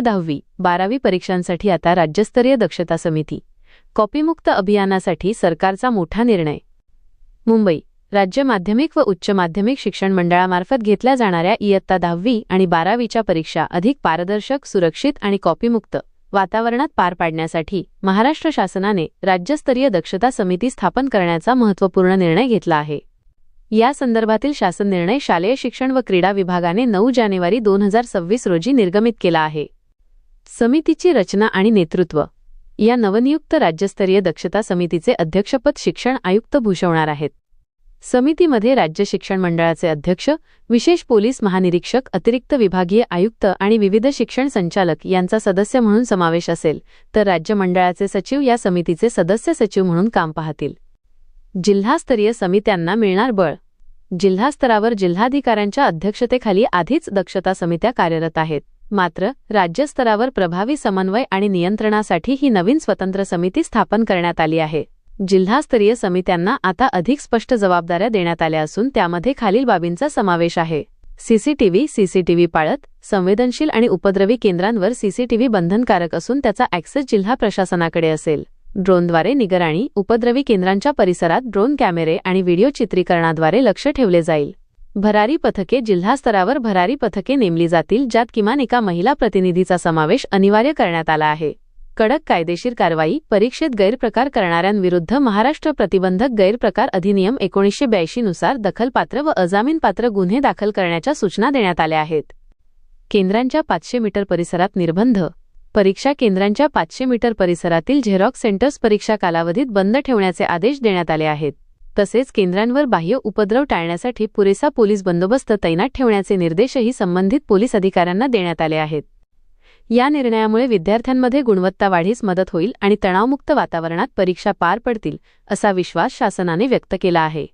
दहावी बारावी परीक्षांसाठी आता राज्यस्तरीय दक्षता समिती. कॉपीमुक्त अभियानासाठी सरकारचा मोठा निर्णय. मुंबई राज्य माध्यमिक व उच्च माध्यमिक शिक्षण मंडळामार्फत घेतल्या जाणाऱ्या इयत्ता दहावी आणि बारावीच्या परीक्षा अधिक पारदर्शक सुरक्षित आणि कॉपीमुक्त वातावरणात पार पाडण्यासाठी महाराष्ट्र शासनाने राज्यस्तरीय दक्षता समिती स्थापन करण्याचा महत्त्वपूर्ण निर्णय घेतला आहे. या संदर्भातील शासन निर्णय शालेय शिक्षण व क्रीडा विभागाने नऊ जानेवारी दोन हजार सव्वीस रोजी निर्गमित केला आहे. समितीची रचना आणि नेतृत्व. या नवनियुक्त राज्यस्तरीय दक्षता समितीचे अध्यक्षपद शिक्षण आयुक्त भूषवणार आहेत. समितीमध्ये राज्य शिक्षण मंडळाचे अध्यक्ष विशेष पोलीस महानिरीक्षक अतिरिक्त विभागीय आयुक्त आणि विविध शिक्षण संचालक यांचा सदस्य म्हणून समावेश असेल तर राज्य मंडळाचे सचिव या समितीचे सदस्य सचिव म्हणून काम पाहतील. जिल्हास्तरीय समित्यांना मिळणार बळ. जिल्हास्तरावर जिल्हाधिकाऱ्यांच्या अध्यक्षतेखाली आधीच दक्षता समित्या कार्यरत आहेत. मात्र राज्यस्तरावर प्रभावी समन्वय आणि नियंत्रणासाठी ही नवीन स्वतंत्र समिती स्थापन करण्यात आली आहे. जिल्हास्तरीय समित्यांना आता अधिक स्पष्ट जबाबदाऱ्या देण्यात आल्या असून त्यामध्ये खालील बाबींचा समावेश आहे. सीसीटीव्ही सीसीटीव्ही पाळत संवेदनशील आणि उपद्रवी केंद्रांवर सीसीटीव्ही बंधनकारक असून त्याचा ॲक्सेस जिल्हा प्रशासनाकडे असेल. ड्रोनद्वारे निगराणी उपद्रवी केंद्रांच्या परिसरात ड्रोन कॅमेरे आणि व्हिडिओ चित्रीकरणाद्वारे लक्ष ठेवले जाईल. भरारी पथके जिल्हास्तरावर भरारी पथके नेमली जातील ज्यात किमान एका महिला प्रतिनिधीचा समावेश अनिवार्य करण्यात आला आहे. कडक कायदेशीर कारवाई परीक्षेत गैरप्रकार करणाऱ्यांविरुद्ध महाराष्ट्र प्रतिबंधक गैरप्रकार अधिनियम एकोणीसशे ब्याऐंशी नुसार दखलपात्र व अजामीनपात्र गुन्हे दाखल करण्याच्या सूचना देण्यात आल्या आहेत. केंद्रांच्या पाचशे मीटर परिसरात निर्बंध परीक्षा केंद्रांच्या पाचशे मीटर परिसरातील झेरॉक्स सेंटर्स परीक्षा कालावधीत बंद ठेवण्याचे आदेश देण्यात आले आहेत. तसेच केंद्रांवर बाह्य उपद्रव टाळण्यासाठी पुरेसा पोलीस बंदोबस्त तैनात ठेवण्याचे निर्देशही संबंधित पोलीस अधिकाऱ्यांना देण्यात आले आहेत. या निर्णयामुळे विद्यार्थ्यांमध्ये गुणवत्ता वाढीस मदत होईल आणि तणावमुक्त वातावरणात परीक्षा पार पडतील असा विश्वास शासनाने व्यक्त केला आहे.